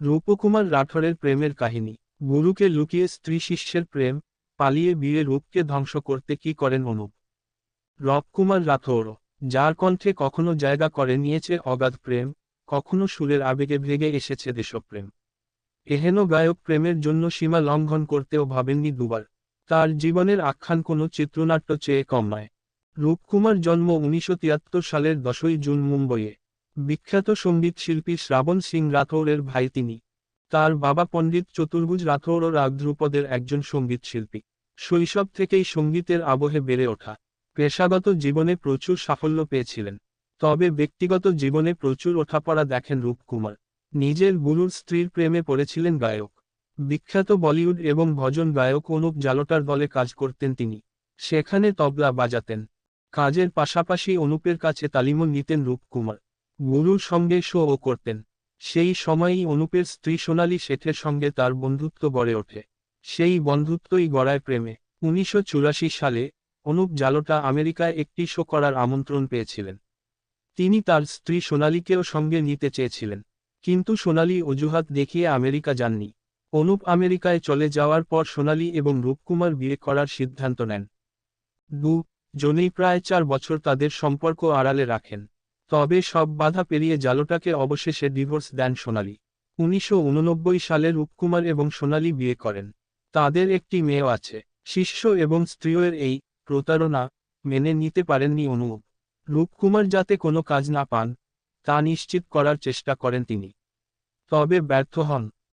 রূপকুমার রাঠোরের প্রেমের কাহিনী। গুরুকে লুকিয়ে স্ত্রী শিষ্যের প্রেম, পালিয়ে বিয়ে রূপকে ধ্বংস করতে কি করেন অনুপ? রবকুমার রাঠৌর যার কণ্ঠে কখনো জায়গা করে নিয়েছে অগাধ প্রেম, কখনো সুরের আবেগে ভেগে এসেছে দেশপ্রেম। এহেন গায়ক প্রেমের জন্য সীমা লঙ্ঘন করতেও ভাবেননি দুবার। তার জীবনের আখ্যান কোনো চিত্রনাট্য চেয়ে কম নয়। রূপকুমার জন্ম উনিশশো তিয়াত্তর সালের দশই জুন মুম্বইয়ে। বিখ্যাত সংগীত শিল্পী শ্রাবণ সিং রাথৌরের ভাই তিনি। তার বাবা পণ্ডিত চতুর্ভুজ রাথৌর ও রাগধ্রুপদের একজন সংগীত শিল্পী। শৈশব থেকেই সঙ্গীতের আবহে বেড়ে ওঠা। পেশাগত জীবনে প্রচুর সাফল্য পেয়েছিলেন। তবে ব্যক্তিগত জীবনে প্রচুর ওঠাপড়া দেখেন রূপকুমার। নিজের গুরুর স্ত্রীর প্রেমে পড়েছিলেন গায়ক। বিখ্যাত বলিউড এবং ভজন গায়ক অনুপ জালোটার দলে কাজ করতেন তিনি। সেখানে তবলা বাজাতেন। কাজের পাশাপাশি অনুপের কাছে তালিমও নিতেন রূপকুমার। গুরুর সঙ্গে শো ও করতেন। সেই সময়েই অনুপের স্ত্রী সোনালী শেঠের সঙ্গে তার বন্ধুত্ব গড়ে ওঠে। সেই বন্ধুত্বই গড়ায় প্রেমে। উনিশশো চুরাশি সালে অনুপ জালোটা আমেরিকায় একটি শো করার আমন্ত্রণ পেয়েছিলেন। তিনি তার স্ত্রী সোনালীকেও সঙ্গে নিতে চেয়েছিলেন। কিন্তু সোনালি অজুহাত দেখিয়ে আমেরিকা যাননি। অনুপ আমেরিকায় চলে যাওয়ার পর সোনালী এবং রূপকুমার বিয়ে করার সিদ্ধান্ত নেন। দু, জনেই প্রায় চার বছর তাদের সম্পর্ক আড়ালে রাখেন। তবে সব বাধা পেরিয়ে জালোটাকে অবশেষে ডিভোর্স দেন সোনালি। উনিশশো সালে রূপকুমার এবং সোনালি বিয়ে করেন। তাদের একটি মেয়েও আছে। শিষ্য এবং স্ত্রীয়ের এই প্রতারণা মেনে নিতে পারেননি অনুপ। রূপকুমার যাতে কোনো কাজ না পান, তা নিশ্চিত করার চেষ্টা করেন তিনি। তবে ব্যর্থ হন।